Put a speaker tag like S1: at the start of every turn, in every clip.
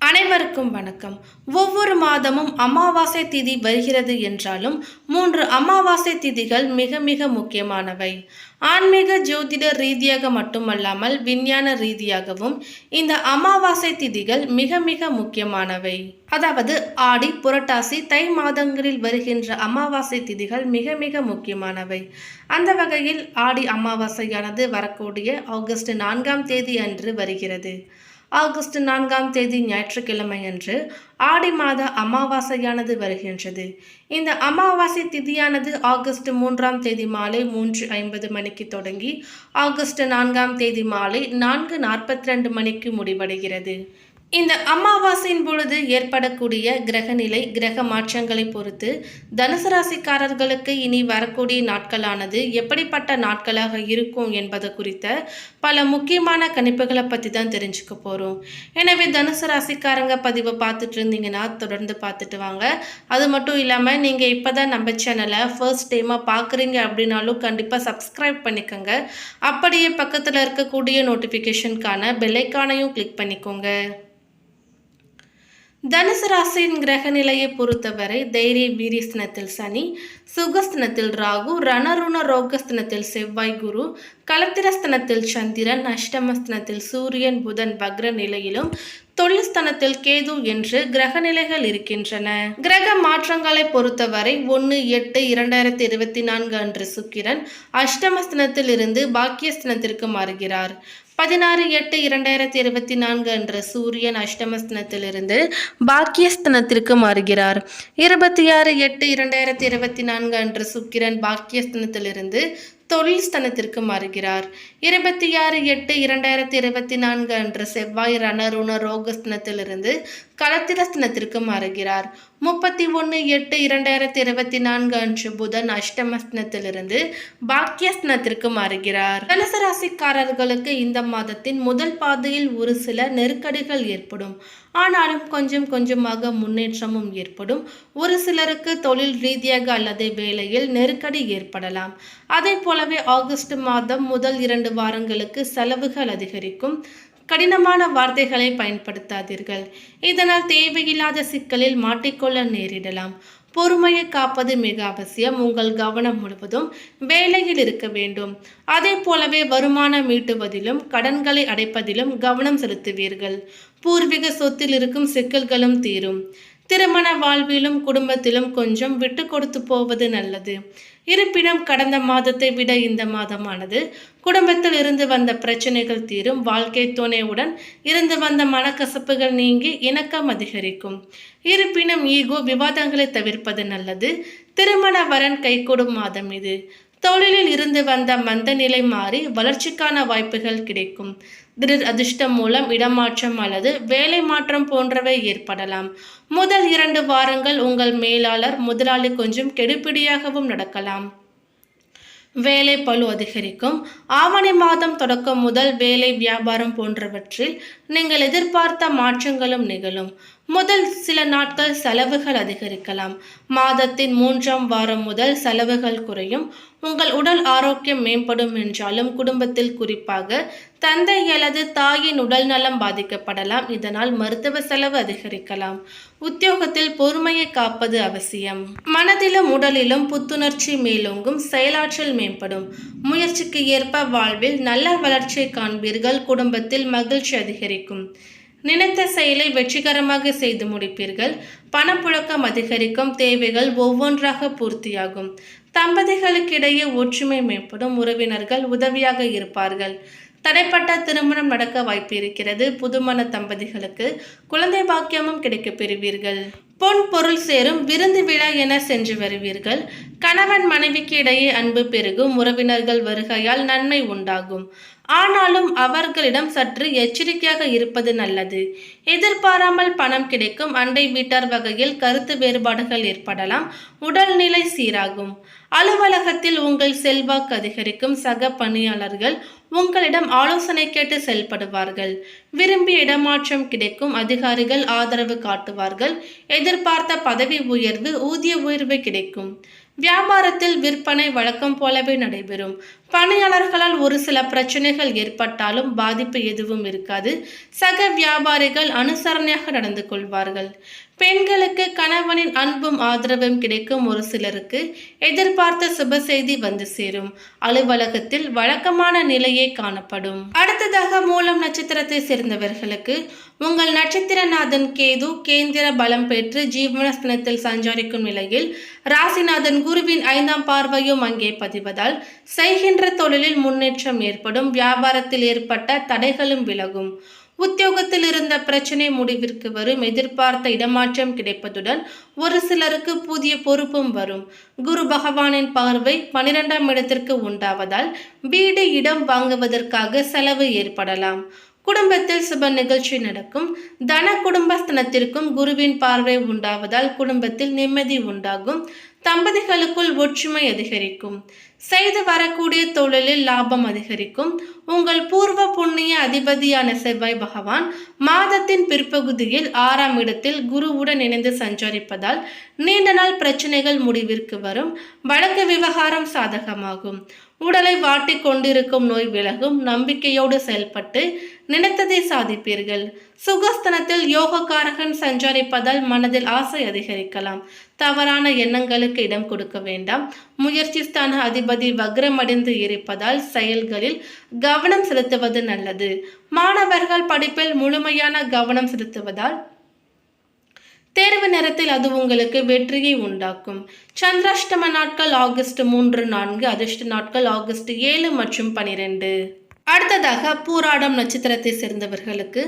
S1: அனைவருக்கும் வணக்கம். ஒவ்வொரு மாதமும் அமாவாசை திதி வருகிறது என்றாலும் மூன்று அமாவாசை திதிகள் மிக மிக முக்கியமானவை. ஆன்மீக ஜோதிட ரீதியாக மட்டுமல்லாமல் விஞ்ஞான ரீதியாகவும் இந்த அமாவாசை திதிகள் மிக மிக முக்கியமானவை. அதாவது ஆடி புரட்டாசி தை மாதங்களில் வருகின்ற அமாவாசை திதிகள் மிக மிக முக்கியமானவை. அந்த வகையில் ஆடி அமாவாசையானது வரக்கூடிய ஆகஸ்ட் நான்காம் தேதி அன்று வருகிறது. ஆகஸ்ட் நான்காம் தேதி ஞாயிற்றுக்கிழமையன்று ஆடி மாத அமாவாசையானது வருகின்றது. இந்த அமாவாசை திதியானது ஆகஸ்ட் மூன்றாம் தேதி மாலை மூன்று ஐம்பது மணிக்கு தொடங்கி ஆகஸ்ட் நான்காம் தேதி மாலை நான்கு நாற்பத்தி ரெண்டு மணிக்கு முடிவடைகிறது. இந்த அமாவாசையின் பொழுது ஏற்படக்கூடிய கிரகநிலை கிரக மாற்றங்களை பொறுத்து தனுசு ராசிக்காரர்களுக்கு இனி வரக்கூடிய நாட்களானது எப்படிப்பட்ட நாட்களாக இருக்கும் என்பது குறித்த பல முக்கியமான கணிப்புகளை பற்றி தான் தெரிஞ்சுக்க போகிறோம் எனவே தனுசு ராசிக்காரங்க பதிவை பார்த்துட்டு இருந்தீங்கன்னா தொடர்ந்து பார்த்துட்டு வாங்க. அது மட்டும் இல்லாமல் நீங்கள் இப்போ தான் நம்ம சேனலை ஃபர்ஸ்ட் டைமாக பார்க்குறீங்க அப்படின்னாலும் கண்டிப்பாக சப்ஸ்கிரைப் பண்ணிக்கோங்க. அப்படியே பக்கத்தில் இருக்கக்கூடிய நோட்டிஃபிகேஷனுக்கான பெல்லைக்கானையும் கிளிக் பண்ணிக்கோங்க. தனுசு ராசியின் கிரக நிலையை பொறுத்தவரை தைரிய வீரியஸ்தனத்தில் சனி சுகஸ்தனத்தில் ராகு ரணருண ரோகஸ்தனத்தில் செவ்வாய் குரு கலத்திரஸ்தனத்தில் சந்திரன் அஷ்டமஸ்தனத்தில் சூரியன் புதன் வக்ர நிலையிலும் தொழில்ஸ்தனத்தில் கேது என்று கிரக நிலைகள் இருக்கின்றன. கிரக மாற்றங்களை பொறுத்தவரை ஒன்று எட்டு இரண்டாயிரத்தி இருபத்தி நான்கு அன்று சுக்கிரன் அஷ்டமஸ்தனத்தில் இருந்து பாக்கியஸ்தனத்திற்கு மாறுகிறார். பதினாறு எட்டு இரண்டாயிரத்தி இருபத்தி நான்கு அன்று சூரியன் அஷ்டமஸ்தனத்திலிருந்து பாக்கியஸ்தனத்திற்கு மாறுகிறார். இருபத்தி ஆறு எட்டு இரண்டாயிரத்தி இருபத்தி நான்கு அன்று சுக்கிரன் பாக்கியஸ்தனத்திலிருந்து தொழில் ஸ்தனத்திற்கு மாறுகிறார். இருபத்தி ஆறு எட்டு இரண்டாயிரத்தி இருபத்தி நான்கு அன்று செவ்வாய் ரணருண ரோகஸ்தனத்திலிருந்து களத்திரஸ்தனத்திற்கு மாறுகிறார். முப்பத்தி ஒன்று எட்டு இரண்டாயிரத்தி இருபத்தி நான்கு அன்று புதன் அஷ்டமஸ்தனத்திலிருந்து பாக்கியஸ்தனத்திற்கு மாறுகிறார். தனுசு ராசிக்காரர்களுக்கு இந்த மாதத்தின் முதல் பாதையில் ஒரு சில நெருக்கடிகள் ஏற்படும். ஆனாலும் கொஞ்சம் கொஞ்சமாக முன்னேற்றமும் ஏற்படும். ஒரு சிலருக்கு தொழில் ரீதியாக அல்லது வேலையில் நெருக்கடி ஏற்படலாம். அதே போலவே ஆகஸ்ட் மாதம் முதல் இரண்டு வாரங்களுக்கு செலவுகள் அதிகரிக்கும். கடினமான வார்த்தைகளை பயன்படுத்தாதீர்கள். இதனால் தேவையில்லாத சிக்கலில் மாட்டிக்கொள்ள நேரிடலாம். பொறுமையை காப்பது மிக அவசியம். உங்கள் கவனம் முழுவதும் வேலையில் இருக்க வேண்டும். அதே போலவே வருமானம் ஈட்டுவதிலும் கடன்களை அடைப்பதிலும் கவனம் செலுத்துவீர்கள். பூர்வீக சொத்தில் இருக்கும் சிக்கல்களும் தீரும். திருமண வாழ்விலும் குடும்பத்திலும் கொஞ்சம் விட்டு கொடுத்து போவது நல்லது. இருப்பினும் கடந்த மாதத்தை விட இந்த மாதமானது குடும்பத்தில் இருந்து வந்த பிரச்சனைகள் தீரும். வாழ்க்கை துணையுடன் இருந்து வந்த மனக்கசப்புகள் நீங்கி இணக்கம் அதிகரிக்கும். இருப்பினும் ஈகோ விவாதங்களை தவிர்ப்பது நல்லது. திருமண வரன் கைகூடும் மாதம் இது. தொழிலில் இருந்து வந்த மந்த நிலை மாறி வளர்ச்சிக்கான வாய்ப்புகள் கிடைக்கும். திடீர் அதிர்ஷ்டம் மூலம் இடமாற்றம் அல்லது வேலை மாற்றம் போன்றவை ஏற்படலாம். முதல் இரண்டு வாரங்கள் உங்கள் மேலாளர் முதலாளி கொஞ்சம் கெடுபிடியாகவும் நடக்கலாம். வேலை பளு அதிகரிக்கும். ஆவணி மாதம் தொடக்கம் முதல் வேலை வியாபாரம் போன்றவற்றில் நீங்கள் எதிர்பார்த்த மாற்றங்களும் நிகழும். முதல் சில நாட்கள் செலவுகள் அதிகரிக்கலாம். மாதத்தின் மூன்றாம் வாரம் முதல் செலவுகள் குறையும். உங்கள் உடல் ஆரோக்கியம் மேம்படும் என்றாலும் குடும்பத்தில் குறிப்பாக தந்தை அல்லது தாயின் உடல் நலம் பாதிக்கப்படலாம். இதனால் மருத்துவ செலவு அதிகரிக்கலாம். உத்தியோகத்தில் பொறுமையை காப்பது அவசியம். மனதிலும் உடலிலும் புத்துணர்ச்சி மேலோங்கும் செயலாற்றல் மேம்படும். முயற்சிக்கு ஏற்ப வாழ்வில் நல்ல வளர்ச்சியை காண்பீர்கள். குடும்பத்தில் மகிழ்ச்சி அதிகரிக்கும். நினைத்த செயலை வெற்றிகரமாக செய்து முடிப்பீர்கள். பணப்புழக்கம் அதிகரிக்கும் தேவைகள் ஒவ்வொன்றாக பூர்த்தியாகும். தம்பதிகளுக்கிடையே ஒற்றுமை மேம்படும் உறவினர்கள் உதவியாக இருப்பார்கள். தடைப்பட்ட திருமணம் நடக்க வாய்ப்பு இருக்கிறது. புதுமண தம்பதிகளுக்கு குழந்தை பாக்கியமும் கிடைக்கப் பெறுவீர்கள். பொன் பொருள் சேரும் விருந்து விழா என சென்று வருவீர்கள். கணவன் மனைவிக்கு இடையே அன்பு பெருகும் உறவினர்கள் வருகையால் நன்மை உண்டாகும். ஆனாலும் அவர்களிடம் சற்று எச்சரிக்கையாக இருப்பது நல்லது. எதிர்பாராமல் பணம் கிடைக்கும் அண்டை வீட்டார் வகையில் கருத்து வேறுபாடுகள் ஏற்படலாம் உடல்நிலை சீராகும். அலுவலகத்தில் உங்கள் செல்வாக்கு அதிகரிக்கும் சக பணியாளர்கள் உங்களிடம் ஆலோசனை கேட்டு செயல்படுவார்கள். விரும்பிய இடமாற்றம் கிடைக்கும் அதிகாரிகள் ஆதரவு காட்டுவார்கள். எதிர்பார்த்த பதவி உயர்வு ஊதிய உயர்வு கிடைக்கும். வியாபாரத்தில் விற்பனை வழக்கம் போலவே நடைபெறும். பணியாளர்களால் ஒரு சில பிரச்சனைகள் ஏற்பட்டாலும் பாதிப்பு எதுவும் இருக்காது. சக வியாபாரிகள் அனுசரணையாக நடந்து கொள்வார்கள். பெண்களுக்கு கணவனின் அன்பும் ஆதரவும் கிடைக்கும் ஒரு சிலருக்கு எதிர்பார்த்த சுப செய்தி வந்து சேரும். அலுவலகத்தில் வழக்கமான நிலையே காணப்படும். அடுத்ததாக மூலம் நட்சத்திரத்தை சேர்ந்தவர்களுக்கு உங்கள் நட்சத்திரநாதன் கேது கேந்திர பலம் பெற்று ஜீவனஸ்தனத்தில் சஞ்சரிக்கும் நிலையில் ராசிநாதன் குருவின் ஐந்தாம் பார்வையும் அங்கே பதிவதால் செய்கின்ற தொழிலில் முன்னேற்றம் ஏற்படும். வியாபாரத்தில் ஏற்பட்ட தடைகளும் விலகும். உத்தியோகத்தில் இருந்த பிரச்சனை முடிவிற்கு வரும். எதிர்பார்த்த இடமாற்றம் கிடைப்பதுடன் ஒரு சிலருக்கு புதிய பொறுப்பும் வரும். குரு பகவானின் பார்வை பனிரெண்டாம் இடத்திற்கு உண்டாவதால் வீடு இடம் வாங்குவதற்காக செலவு ஏற்படலாம். குடும்பத்தில் சுப நிகழ்ச்சி நடக்கும். தன குடும்பஸ்தனத்திற்கும் குருவின் பார்வை உண்டாவதால் குடும்பத்தில் நிம்மதி உண்டாகும். தம்பதிகளுக்குள் ஒற்றுமை அதிகரிக்கும். செய்து வரக்கூடிய தொழிலில் லாபம் அதிகரிக்கும். உங்கள் பூர்வ புண்ணிய அதிபதியான செவ்வாய் பகவான் மாதத்தின் பிற்பகுதியில் ஆறாம் இடத்தில் குருவுடன் இணைந்து சஞ்சரிப்பதால் நீண்ட நாள் பிரச்சனைகள் முடிவிற்கு வரும். வழக்கு விவகாரம் சாதகமாகும். உடலை வாட்டிக் கொண்டிருக்கும் நோய் விலகும் நம்பிக்கையோடு செயல்பட்டு நினைத்ததை சாதிப்பீர்கள். சுகஸ்தனத்தில் யோகக்காரகன் சஞ்சரிப்பதால் மனதில் ஆசை அதிகரிக்கலாம். தவறான எண்ணங்களுக்கு இடம் கொடுக்க வேண்டாம். முயற்சி ஸ்தான அதிபதி வக்ரமடைந்து இருப்பதால் செயல்களில் கவனம் செலுத்துவது நல்லது. மாணவர்கள் படிப்பில் முழுமையான கவனம் செலுத்துவதால் தேர்வு நேரத்தில் அது உங்களுக்கு வெற்றியை உண்டாக்கும். சந்திராஷ்டம நாட்கள் ஆகஸ்ட் மூன்று நான்கு அதிர்ஷ்ட நாட்கள் ஆகஸ்ட் ஏழு மற்றும் பனிரெண்டு. அடுத்ததாக பூராடம் நட்சத்திரத்தை சேர்ந்தவர்களுக்கு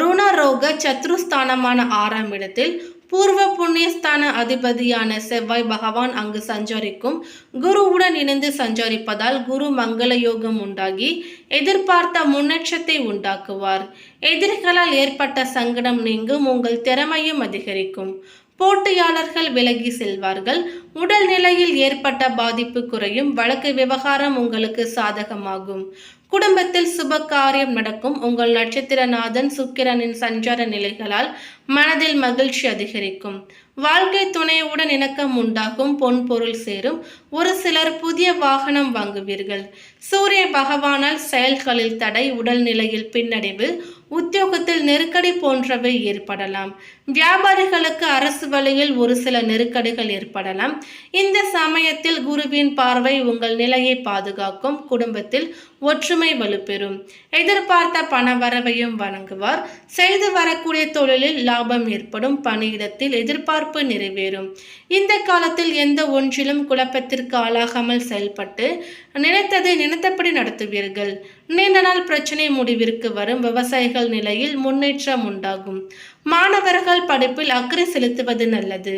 S1: ருணரோக சத்ருஸ்தானமான ஆறாம் இடத்தில் பூர்வ புண்ணியஸ்தான அதிபதியான செவ்வாய் பகவான் அங்கு சஞ்சரிக்கும். குருவுடன் இணைந்து சஞ்சரிப்பதால் குரு மங்கள யோகம் உண்டாகி எதிர்பார்த்த முன்னேற்றத்தை உண்டாக்குவார். எதிரிகளால் ஏற்பட்ட சங்கடம் நீங்கும் உங்கள் திறமையும் அதிகரிக்கும். போட்டியாளர்கள் விலகி செல்வார்கள். உடல் நிலையில் ஏற்பட்ட பாதிப்பு குறையும். வழக்கு விவகாரம் உங்களுக்கு சாதகமாகும். குடும்பத்தில் சுப காரியம் நடக்கும். உங்கள் நட்சத்திரநாதன் சுக்கிரனின் சஞ்சார நிலைகளால் மனதில் மகிழ்ச்சி அதிகரிக்கும். வாழ்க்கை துணையுடன் இணக்கம் உண்டாகும். பொன் பொருள் சேரும். ஒரு சிலர் புதிய வாகனம் வாங்குவீர்கள். சூரிய பகவானால் செயல்களில் தடை உடல்நிலையில் பின்னடைவு உத்தியோகத்தில் நெருக்கடி போன்றவை ஏற்படலாம். வியாபாரிகளுக்கு அரசு வழியில் ஒரு சில நெருக்கடிகள் ஏற்படலாம். இந்த சமயத்தில் குருவின் பார்வை உங்கள் நிலையை பாதுகாக்கும். குடும்பத்தில் ஒற்றுமை வலுப்பெறும். எதிர்பார்த்த பண வரவையும் வழங்குவார். செய்து வரக்கூடிய தொழிலில் லாபம் ஏற்படும். பணியிடத்தில் எதிர்பார்ப்பு நிறைவேறும். இந்த காலத்தில் எந்த ஒன்றிலும் குழப்பத்திற்கு ஆளாகாமல் செயல்பட்டு நினைத்ததை நினைத்தபடி நடத்துவீர்கள். நீண்ட நாள் பிரச்சனை முடிவிற்கு வரும். விவசாயிகள் நிலையில் முன்னேற்றம் உண்டாகும். மாணவர்கள் படிப்பில் அக்கறை செலுத்துவது நல்லது.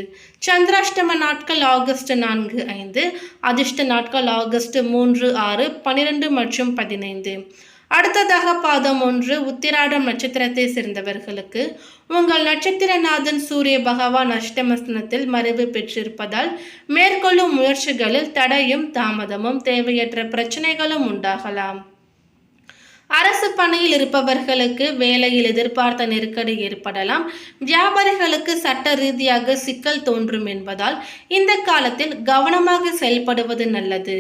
S1: சந்திராஷ்டம நாட்கள் ஆகஸ்ட் நான்கு ஐந்து அதிர்ஷ்ட நாட்கள் ஆகஸ்ட் மூன்று ஆறு பன்னிரெண்டு மற்றும் பதினைந்து. அடுத்ததாக பாதம் ஒன்று உத்திராடம் நட்சத்திரத்தை சேர்ந்தவர்களுக்கு. உங்கள் நட்சத்திரநாதன் சூரிய பகவான் அஷ்டமஸ்தனத்தில் மறைவு பெற்றிருப்பதால் மேற்கொள்ளும் முயற்சிகளில் தடையும் தாமதமும் தேவையற்ற பிரச்சனைகளும் உண்டாகலாம். அரசு பணியில் இருப்பவர்களுக்கு வேலையில் எதிர்பார்த்த நெருக்கடி ஏற்படலாம். வியாபாரிகளுக்கு சட்ட ரீதியாக சிக்கல் தோன்றும் என்பதால் இந்த காலத்தில் கவனமாக செயல்படுவது நல்லது.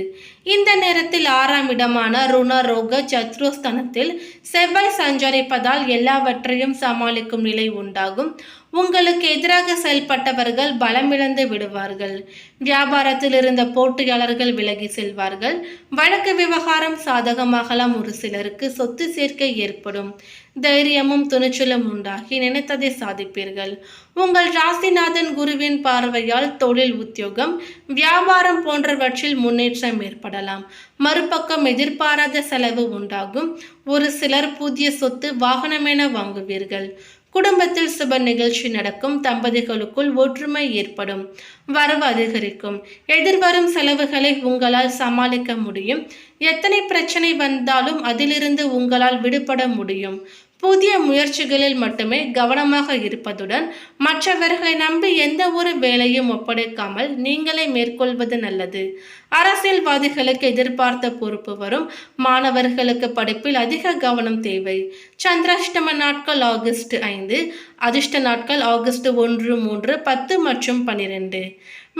S1: இந்த நேரத்தில் ஆறாம் இடமான ருணரோக சத்ருஸ்தனத்தில் செவ்வாய் சஞ்சரிப்பதால் எல்லாவற்றையும் சமாளிக்கும் நிலை உண்டாகும். உங்களுக்கு எதிராக செயல்பட்டவர்கள் பலமிழந்து விடுவார்கள். வியாபாரத்தில் இருந்த போட்டியாளர்கள் விலகி செல்வார்கள். வழக்கு விவகாரம் சாதகமாகலாம் ஒரு சிலருக்கு சொத்து சேர்க்கை ஏற்படும். தைரியமும் துணிச்சலும் உண்டாகி நினைத்ததை சாதிப்பீர்கள். உங்கள் ராசிநாதன் குருவின் பார்வையால் தொழில் உத்தியோகம் வியாபாரம் போன்றவற்றில் முன்னேற்றம் ஏற்படலாம். மறுபக்கம் எதிர்பாராத செலவு உண்டாகும். ஒரு சிலர் புதிய சொத்து வாகனமென வாங்குவீர்கள். குடும்பத்தில் சுப நிகழ்ச்சி நடக்கும் தம்பதிகளுக்குள் ஒற்றுமை ஏற்படும் வரவு அதிகரிக்கும். எதிர்வரும் செலவுகளை உங்களால் சமாளிக்க முடியும். எத்தனை பிரச்சனை வந்தாலும் அதிலிருந்து உங்களால் விடுபட முடியும். புதிய முயற்சிகளில் மட்டுமே கவனமாக இருப்பதுடன் மற்றவர்களை நம்பி எந்த ஒரு வேலையும் ஒப்படைக்காமல் நீங்களே மேற்கொள்வது நல்லது. அரசியல்வாதிகளுக்கு எதிர்பார்த்த பொறுப்பு வரும். மாணவர்களுக்கு படிப்பில் அதிக கவனம் தேவை. சந்திராஷ்டம நாட்கள் ஆகஸ்ட் ஐந்து. அதிர்ஷ்ட நாட்கள் ஆகஸ்ட் ஒன்று மூன்று பத்து மற்றும் பன்னிரெண்டு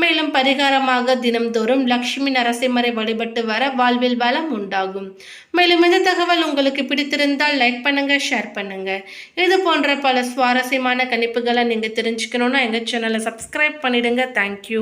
S1: மேலும் பரிகாரமாக தினம்தோறும் லக்ஷ்மி நரசிம்மரை வழிபட்டு வர வாழ்வில் வளம் உண்டாகும். மேலும் இந்த தகவல் உங்களுக்கு பிடித்திருந்தால் லைக் பண்ணுங்க ஷேர் பண்ணுங்க. இது போன்ற பல சுவாரஸ்யமான கணிப்புகளை நீங்கள் தெரிஞ்சுக்கணும்னா எங்கள் சேனலை சப்ஸ்கிரைப் பண்ணிடுங்க. தேங்க்யூ